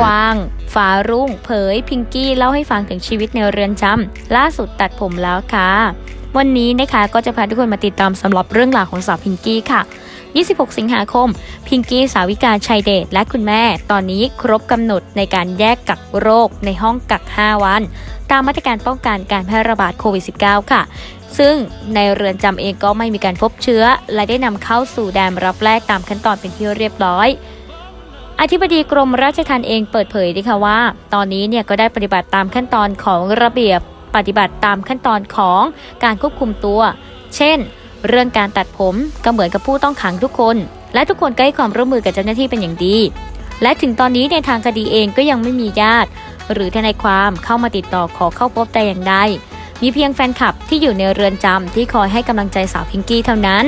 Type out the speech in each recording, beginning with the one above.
กวางฟ้ารุ่ง เผย พิงกี้เล่าให้ฟังถึงชีวิตในเรือนจำล่าสุดตัดผมแล้วค่ะ วันนี้นะคะก็จะพาทุกคนมาติดตามสำหรับเรื่องราวของสาวพิงกี้ค่ะ 26 สิงหาคม พิงกี้สาวิกาชัยเดชและคุณแม่ ตอนนี้ครบกำหนดในการแยกกักโรคในห้องกัก 5 วัน ตามมาตรการป้องกันการแพร่ระบาดโควิด -19 ค่ะซึ่งในเรือนจำเองก็ไม่มีการพบเชื้อ และได้นำเข้าสู่แดนรับแรกตามขั้นตอนเป็นที่เรียบร้อย อธิบดีกรมราชทัณฑ์เองเปิดเผยด้วยค่ะว่า ตอนนี้เนี่ยก็ได้ปฏิบัติตามขั้นตอนของระเบียบปฏิบัติตามขั้นตอนของการควบคุมตัว เช่น เรื่องการตัดผมก็เหมือนกับผู้ต้องขังทุกคน และทุกคนก็ให้ความร่วมมือกับเจ้าหน้าที่เป็นอย่างดี และถึงตอนนี้ในทางคดีเองก็ยังไม่มีญาติ หรือทนายความเข้ามาติดต่อขอเข้าพบแต่อย่างใดมีเพียงแฟนคลับที่อยู่ในเรือนจำที่คอยให้กำลังใจสาวพิงกี้เท่านั้น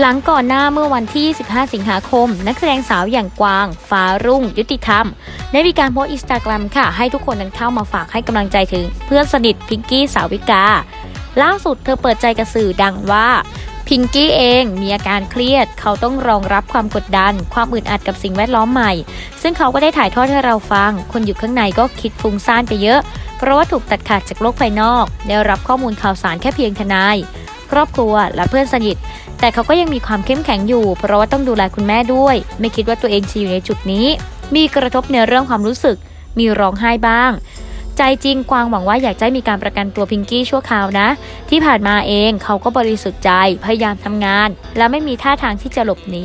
หลังก่อนหน้าเมื่อวันที่ 25 สิงหาคม นักแสดงสาวอย่างกวาง ฟ้ารุ่ง ยุติธรรม ได้มีการโพสต์อินสตาแกรมค่ะ ให้ทุกคนนั้นเข้ามาฝากให้กำลังใจถึง เพื่อนสนิทพิงกี้สาวิกา ล่าสุดเธอเปิดใจกับสื่อดังว่าพิงกี้เองมีอาการเครียด เขาต้องรองรับความกดดัน ความอึดอัดกับสิ่งแวดล้อมใหม่ ซึ่งเขาก็ได้ถ่ายทอดให้เราฟัง คนอยู่ข้างในก็คิดฟุ้งซ่านไปเยอะ เพราะว่าถูกตัดขาดจากโลกภายนอก ได้รับข้อมูลข่าวสารแค่เพียงทนาย ครอบครัวและเพื่อนสนิท แต่เขาก็ยังมีความเข้มแข็งอยู่ เพราะว่าต้องดูแลคุณแม่ด้วย ไม่คิดว่าตัวเองจะอยู่ในจุดนี้ มีกระทบในเรื่องความรู้สึก มีร้องไห้บ้าง ใจจริงกวางหวังว่าอยากจะให้มีการประกันตัวพิงกี้ชั่วคราวนะ ที่ผ่านมาเองเขาก็บริสุทธิ์ใจ พยายามทำงาน และไม่มีท่าทางที่จะหลบหนี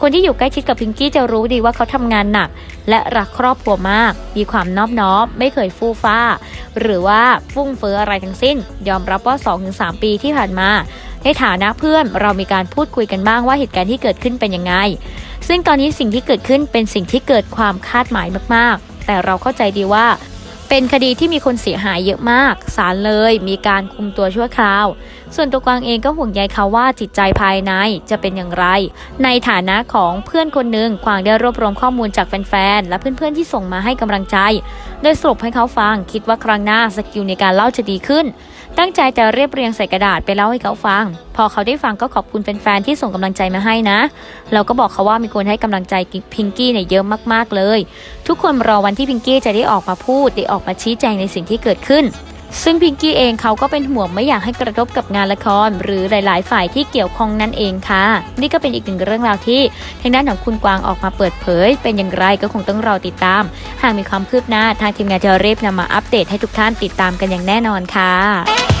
คนที่อยู่ใกล้ชิดกับพิงกี้จะรู้ดีว่าเขาทำงานหนัก และรักครอบครัวมาก มีความนอบน้อมไม่เคยฟู่ฟ้า หรือว่าฟุ่งเฟ้ออะไรทั้งสิ้น ยอมรับว่า 2-3 ปีที่ผ่านมา ในฐานะเพื่อนเรามีการพูดคุยกันบ้างว่าเหตุการณ์ที่เกิดขึ้นเป็นยังไง ซึ่งตอนนี้สิ่งที่เกิดขึ้นเป็นสิ่งที่เกิดความคาดหมายมากๆ แต่เราเข้าใจดีว่า เป็นคดีที่มีคนเสียหายเยอะมากศาลเลย มีการคุมตัวชั่วคราว ส่วนตัวกวางเองก็ห่วงใยเขาว่าจิตใจภายในจะเป็นอย่างไร ในฐานะของเพื่อนคนหนึ่งกวางได้รวบรวมข้อมูลจากแฟนๆและเพื่อนๆที่ส่งมาให้กำลังใจ โดยสรุปให้เขาฟังคิดว่าครั้งหน้าสกิลในการเล่าจะดีขึ้น ตั้งใจจะเรียบเรียงใส่กระดาษไปเล่าให้เขาฟัง พอเขาได้ฟังก็ขอบคุณแฟนๆที่ส่งกำลังใจมาให้นะ เราก็บอกเขาว่ามีคนให้กำลังใจพิงกี้เนี่ยเยอะมากๆเลย ทุกคนรอวันที่พิงกี้จะได้ออกมาพูดได้ออกมาชี้แจงในสิ่งที่เกิดขึ้น ซึ่งพิงกี้เองเขาก็เป็นห่วงไม่อยากให้กระทบกับงานละคร หรือหลาย ๆ ฝ่ายที่เกี่ยวข้องนั่นเองค่ะ นี่ก็เป็นอีกหนึ่งเรื่องราวที่ทางด้านของคุณกวางออกมาเปิดเผย เป็นอย่างไรก็คงต้องรอติดตาม หากมีความคืบหน้าทางทีมงานจะรีบนำมาอัปเดตให้ทุกท่านติดตามกันอย่างแน่นอนค่ะ